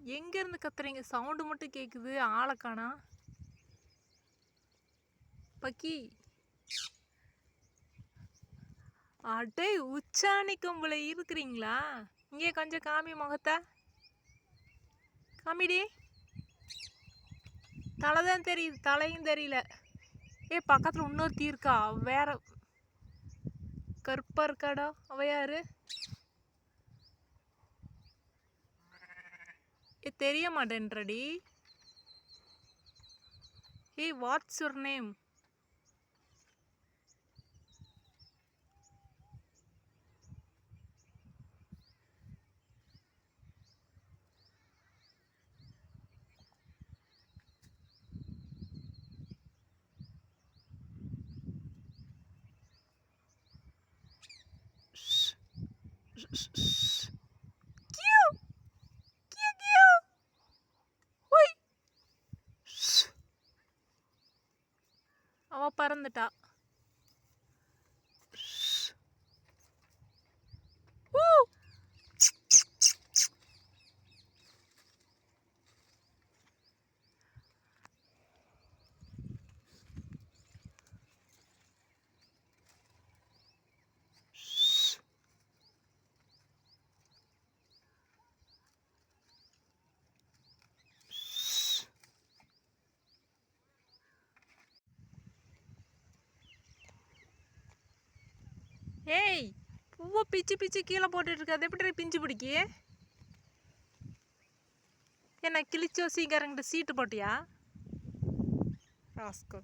எங்கேருந்து கத்துறீங்க? சவுண்டு மட்டும் கேட்குது ஆளைக்கானா பக்கி. அடே உச்சாணி கொம்புல இருக்கிறீங்களா? இங்கே கொஞ்சம் காமி முகத்தை. காமிடி. தலை தான் தெரியுது. தலையும் தெரியல. ஏ பக்கத்தில் இன்னொருத்தி இருக்கா? வேற. கற்பர் இருக்காடா. அவையாரு ஏ தெரிய மாட்டேன்றடி ஏ வாட்ஸ் யுவர் நேம் கியூ அவள் பறந்துட்டா. ஏய் பூவை பிச்சு பிச்சு கீழே போட்டுட்டு இருக்க அது எப்படி பிஞ்சு பிடிக்கி? என்ன கிழிச்சோ சீக்கிரங்கிட்ட சீட்டு போட்டியா? ராஸ்கோ